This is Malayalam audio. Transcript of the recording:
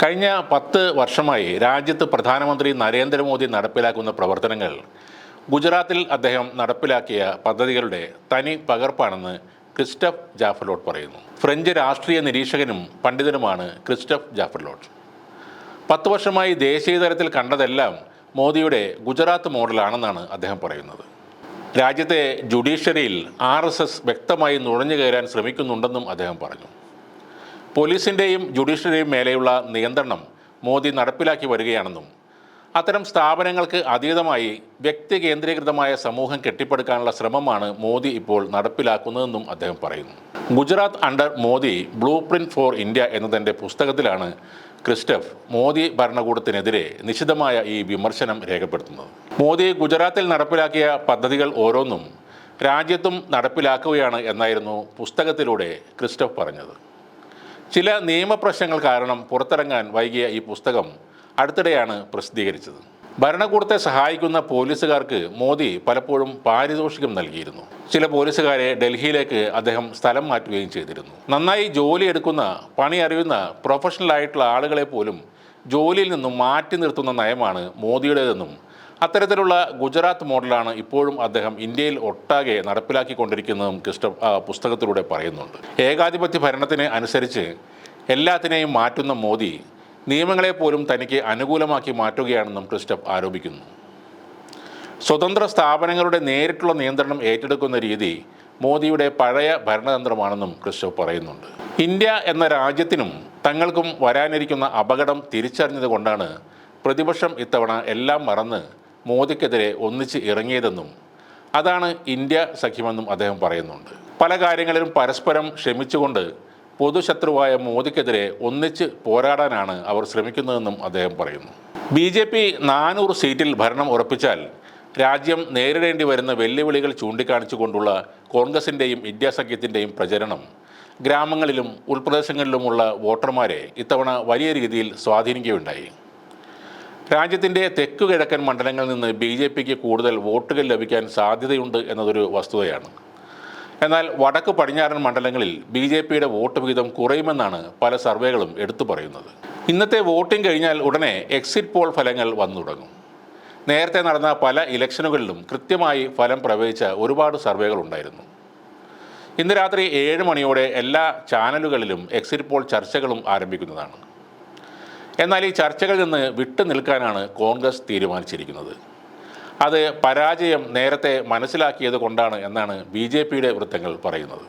കഴിഞ്ഞ പത്ത് വർഷമായി രാജ്യത്ത് പ്രധാനമന്ത്രി നരേന്ദ്രമോദി നടപ്പിലാക്കുന്ന പ്രവർത്തനങ്ങൾ ഗുജറാത്തിൽ അദ്ദേഹം നടപ്പിലാക്കിയ പദ്ധതികളുടെ തനി പകർപ്പാണെന്ന് ക്രിസ്റ്റഫ് ജാഫർലോട്ട് പറയുന്നു. ഫ്രഞ്ച് രാഷ്ട്രീയ നിരീക്ഷകനും പണ്ഡിതനുമാണ് ക്രിസ്റ്റഫ് ജാഫർലോട്ട് പത്ത് വർഷമായി ദേശീയ തലത്തിൽ കണ്ടതെല്ലാം മോദിയുടെ ഗുജറാത്ത് മോഡലാണെന്നാണ് അദ്ദേഹം പറയുന്നത്. രാജ്യത്തെ ജുഡീഷ്യറിയിൽ ആർ വ്യക്തമായി നുഴഞ്ഞു കയറാൻ ശ്രമിക്കുന്നുണ്ടെന്നും അദ്ദേഹം പറഞ്ഞു. പോലീസിന്റെയും ജുഡീഷ്യറിയും മേലെയുള്ള നിയന്ത്രണം മോദി നടപ്പിലാക്കി വരികയാണെന്നും അത്തരം സ്ഥാപനങ്ങൾക്ക് അതീതമായി വ്യക്തി കേന്ദ്രീകൃതമായ സമൂഹം കെട്ടിപ്പടുക്കാനുള്ള ശ്രമമാണ് മോദി ഇപ്പോൾ നടപ്പിലാക്കുന്നതെന്നും അദ്ദേഹം പറയുന്നു. Gujarat under Modi blue print for India എന്നതിന്റെ പുസ്തകത്തിലാണ് ക്രിസ്റ്റഫ് മോദി ഭരണകൂടത്തിനെതിരെ നിശിതമായ ഈ വിമർശനം രേഖപ്പെടുത്തുന്നത്. മോദി ഗുജറാത്തിൽ നടപ്പിലാക്കിയ പദ്ധതികൾ ഓരോന്നും രാജ്യത്തും നടപ്പിലാക്കുകയാണ് എന്നായിരുന്നു പുസ്തകത്തിലൂടെ ക്രിസ്റ്റഫ് പറഞ്ഞത്. ചില നിയമപ്രശ്നങ്ങൾ കാരണം പുറത്തിറങ്ങാൻ വൈകിയ ഈ പുസ്തകം അടുത്തിടെയാണ് പ്രസിദ്ധീകരിച്ചത്. ഭരണകൂടത്തെ സഹായിക്കുന്ന പോലീസുകാർക്ക് മോദി പലപ്പോഴും പാരിതോഷികം നൽകിയിരുന്നു. ചില പോലീസുകാരെ ഡൽഹിയിലേക്ക് അദ്ദേഹം സ്ഥലം മാറ്റുകയും ചെയ്തിരുന്നു. നന്നായി ജോലി എടുക്കുന്ന പണി അറിയുന്ന പ്രൊഫഷണൽ ആയിട്ടുള്ള ആളുകളെ പോലും ജോലിയിൽ നിന്നും മാറ്റി നിർത്തുന്ന നയമാണ് മോദിയുടേതെന്നും അത്തരത്തിലുള്ള ഗുജറാത്ത് മോഡലാണ് ഇപ്പോഴും അദ്ദേഹം ഇന്ത്യയിൽ ഒട്ടാകെ നടപ്പിലാക്കിക്കൊണ്ടിരിക്കുന്നതും ക്രിസ്റ്റ പുസ്തകത്തിലൂടെ പറയുന്നുണ്ട്. ഏകാധിപത്യ ഭരണത്തിന് അനുസരിച്ച് എല്ലാത്തിനെയും മാറ്റുന്ന മോദി നിയമങ്ങളെ പോലും തനിക്ക് അനുകൂലമാക്കി മാറ്റുകയാണെന്നും ക്രിസ്റ്റഫ് ആരോപിക്കുന്നു. സ്വതന്ത്ര സ്ഥാപനങ്ങളുടെ നേരിട്ടുള്ള നിയന്ത്രണം ഏറ്റെടുക്കുന്ന രീതി മോദിയുടെ പഴയ ഭരണതന്ത്രമാണെന്നും ക്രിസ്റ്റഫ് പറയുന്നുണ്ട്. ഇന്ത്യ എന്ന രാജ്യത്തിനും തങ്ങൾക്കും വരാനിരിക്കുന്ന അപകടം തിരിച്ചറിഞ്ഞതുകൊണ്ടാണ് പ്രതിപക്ഷം ഇത്തവണ എല്ലാം മറന്ന് മോദിക്കെതിരെ ഒന്നിച്ച് ഇറങ്ങിയതെന്നും അതാണ് ഇന്ത്യ സഖ്യമെന്നും അദ്ദേഹം പറയുന്നുണ്ട്. പല കാര്യങ്ങളിലും പരസ്പരം ക്ഷമിച്ചുകൊണ്ട് പൊതുശത്രുവായ മോദിക്കെതിരെ ഒന്നിച്ച് പോരാടാനാണ് അവർ ശ്രമിക്കുന്നതെന്നും അദ്ദേഹം പറയുന്നു. ബി ജെ പി നാനൂറ് സീറ്റിൽ ഭരണം ഉറപ്പിച്ചാൽ രാജ്യം നേരിടേണ്ടി വരുന്ന വെല്ലുവിളികൾ ചൂണ്ടിക്കാണിച്ചുകൊണ്ടുള്ള കോൺഗ്രസിന്റെയും ഇന്ത്യ സഖ്യത്തിന്റെയും പ്രചരണം ഗ്രാമങ്ങളിലും ഉൾപ്രദേശങ്ങളിലുമുള്ള വോട്ടർമാരെ ഇത്തവണ വലിയ രീതിയിൽ സ്വാധീനിക്കുകയുണ്ടായി. രാജ്യത്തിന്റെ തെക്കു കിഴക്കൻ മണ്ഡലങ്ങളിൽ നിന്ന് ബി ജെ പിക്ക് കൂടുതൽ വോട്ടുകൾ ലഭിക്കാൻ സാധ്യതയുണ്ട് എന്നതൊരു വസ്തുതയാണ്. എന്നാൽ വടക്ക് പടിഞ്ഞാറൻ മണ്ഡലങ്ങളിൽ ബി ജെ പിയുടെ വോട്ട് വിഹിതം കുറയുമെന്നാണ് പല സർവേകളും എടുത്തു പറയുന്നത്. ഇന്നത്തെ വോട്ടിംഗ് കഴിഞ്ഞാൽ ഉടനെ എക്സിറ്റ് പോൾ ഫലങ്ങൾ വന്നു തുടങ്ങും. നേരത്തെ നടന്ന പല ഇലക്ഷനുകളിലും കൃത്യമായി ഫലം പ്രവചിച്ച ഒരുപാട് സർവേകൾ ഉണ്ടായിരുന്നു ഇന്ന് രാത്രി ഏഴ് മണിയോടെ എല്ലാ ചാനലുകളിലും എക്സിറ്റ് പോൾ ചർച്ചകളും ആരംഭിക്കുന്നതാണ്. എന്നാൽ ഈ ചർച്ചകളിൽ നിന്ന് വിട്ടു നിൽക്കാനാണ് കോൺഗ്രസ് തീരുമാനിച്ചിരിക്കുന്നത്. അത് പരാജയം നേരത്തെ മനസ്സിലാക്കിയത് കൊണ്ടാണ് എന്നാണ് ബി ജെ പിയുടെ വൃത്തങ്ങൾ പറയുന്നത്.